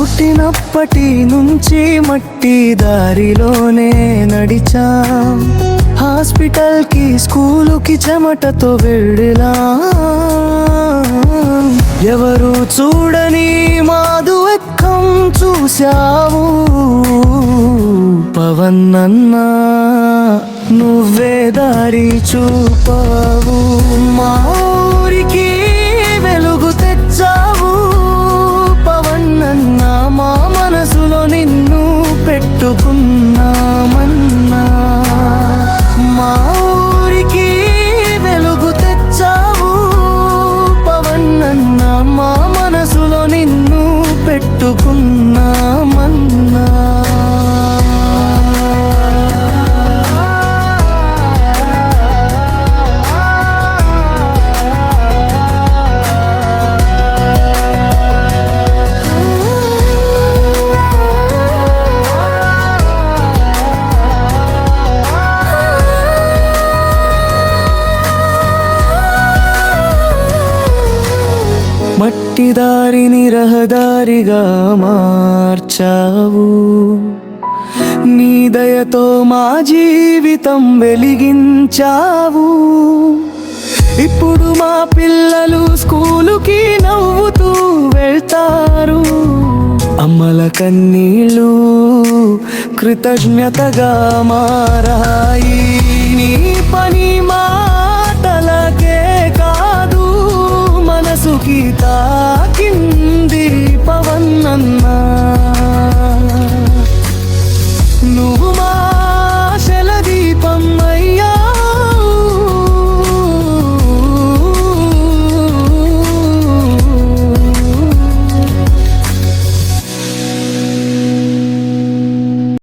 పుట్టినప్పటి నుంచి మట్టి దారిలోనే నడిచాం. హాస్పిటల్కి స్కూలుకి చెమటతో వెళ్ళిలా ఎవరు చూడని మాధువెక్కం చూశావు. పవన్ అన్నా నువ్వే దారి చూపావు. మా అమ్మా మా మనసులో నిన్ను పెట్టుకున్నా. మట్టి దారిని రహదారిగా మార్చావు. నీ దయతో మా జీవితం వెలిగించావు. ఇప్పుడు మా పిల్లలు స్కూలుకి నవ్వుతూ వెళ్తారు. అమ్మల కన్నీళ్ళు కృతజ్ఞతగా మారాయి.